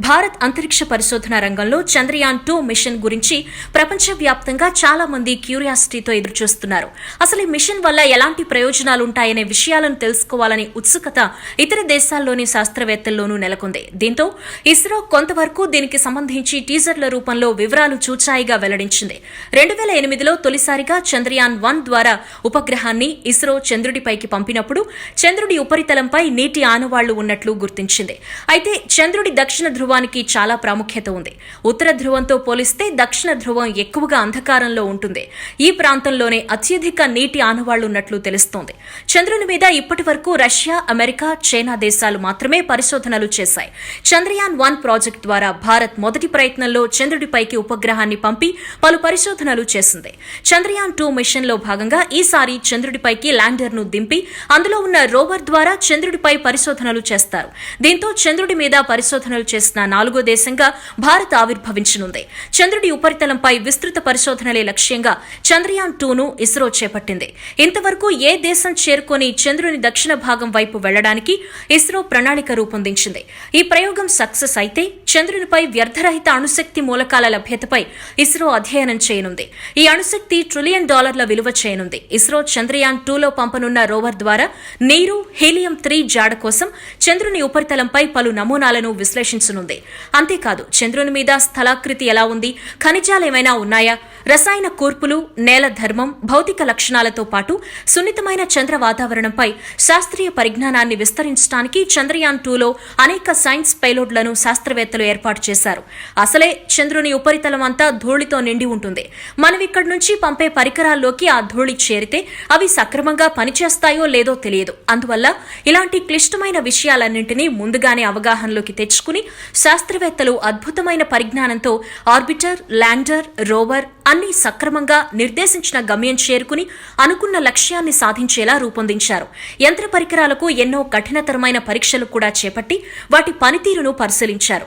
భారత్ అంతరిక్ష పరిశోధన రంగంలో చంద్రయాన్ టూ మిషన్ గురించి ప్రపంచవ్యాప్తంగా చాలా మంది క్యూరియాసిటీతో ఎదురుచూస్తున్నారు. అసలు ఈ మిషన్ వల్ల ఎలాంటి ప్రయోజనాలు ఉంటాయనే విషయాలను తెలుసుకోవాలని ఉత్సుకత ఇతర దేశాల్లోని శాస్త్రవేత్తల్లోనూ నెలకొంది. దీంతో ఇస్రో కొంతవరకు దీనికి సంబంధించి టీజర్ల రూపంలో వివరాలు చూచాయిగా వెల్లడించింది. రెండు వేల ఎనిమిదిలో తొలిసారిగా చంద్రయాన్ వన్ ద్వారా ఉపగ్రహాన్ని ఇస్రో చంద్రుడిపైకి పంపినప్పుడు చంద్రుడి ఉపరితలంపై నీటి ఆనవాళ్ళు ఉన్నట్లు గుర్తించింది. అయితే చంద్రుడి దక్షిణ ధ్రువానికి చాలా ప్రాముఖ్యత ఉంది. ఉత్తర ధ్రువంతో పోలిస్తే దక్షిణ ధ్రువం ఎక్కువగా అంధకారంలో ఉంటుంది. ఈ ప్రాంతంలోనే అత్యధిక నీటి ఆనవాళ్ళు ఉన్నట్లు తెలుస్తోంది. చంద్రుని మీద ఇప్పటి వరకు రష్యా అమెరికా చైనా దేశాలు మాత్రమే పరిశోధనలు చేశాయి. చంద్రయాన్ వన్ ప్రాజెక్ట్ ద్వారా భారత్ మొదటి ప్రయత్నంలో చంద్రుడిపైకి ఉపగ్రహాన్ని పంపి పలు పరిశోధనలు చేసింది. చంద్రయాన్ టూ మిషన్లో భాగంగా ఈసారి చంద్రుడిపైకి ల్యాండర్ను దింపి అందులో ఉన్న రోవర్ ద్వారా చంద్రుడిపై పరిశోధనలు చేస్తారు. దీంతో చంద్రుడి మీద పరిశోధనలు చేసిన నాలుగో దేశంగా భారత్ ఆవిర్భవించనుంది. చంద్రుడి ఉపరితలంపై విస్తృత పరిశోధనలే లక్ష్యంగా చంద్రయాన్ టూను ఇస్రో చేపట్టింది. ఇంతవరకు ఏ దేశం చేరుకొని చంద్రుని దక్షిణ భాగం వైపు వెళ్ళడానికి ఇస్రో ప్రణాళిక రూపొందించింది. ఈ ప్రయోగం సక్సెస్ అయితే చంద్రునిపై వ్యర్థరహిత అణుశక్తి మూలకాల లభ్యతపై ఇస్రో అధ్యయనం చేయనుంది. ఈ అణుశక్తి ట్రిలియన్ డాలర్ల విలువ చేయనుంది. ఇస్రో చంద్రయాన్ టూలో పంపనున్న రోవర్ ద్వారా నీరు హీలియం త్రీ జాడ కోసం చంద్రుని ఉపరితలంపై పలు నమూనాలను విశ్లేషించనుంది. అంతేకాదు చంద్రుని మీద స్థలాకృతి ఎలా ఉంది? ఖనిజాలేమైనా ఉన్నాయా? రసాయన కూర్పులు నేల ధర్మం భౌతిక లక్షణాలతో పాటు సున్నితమైన చంద్ర వాతావరణంపై శాస్త్రీయ పరిజ్ఞానాన్ని విస్తరించడానికి చంద్రయాన్ టూలో అనేక సైన్స్ పైలోడ్లను శాస్త్రవేత్తలు ఏర్పాటు చేశారు. అసలే చంద్రుని ఉపరితలం అంతా ధూళితో నిండి ఉంటుంది. మనం ఇక్కడి నుంచి పంపే పరికరాల్లోకి ఆ ధూళి చేరితే అవి సక్రమంగా పనిచేస్తాయో లేదో తెలియదు. అందువల్ల ఇలాంటి క్లిష్టమైన విషయాలన్నింటినీ ముందుగానే అవగాహనలోకి తెచ్చుకుని శాస్త్రవేత్తలు అద్భుతమైన పరిజ్ఞానంతో ఆర్బిటర్ ల్యాండర్ రోవర్ అన్ని సక్రమంగా నిర్దేశించిన గమ్యం చేరుకుని అనుకున్న లక్ష్యాన్ని సాధించేలా రూపొందించారు. యంత్ర పరికరాలకు ఎన్నో కఠినతరమైన పరీక్షలు కూడా చేపట్టి వాటి పనితీరును పరిశీలించారు.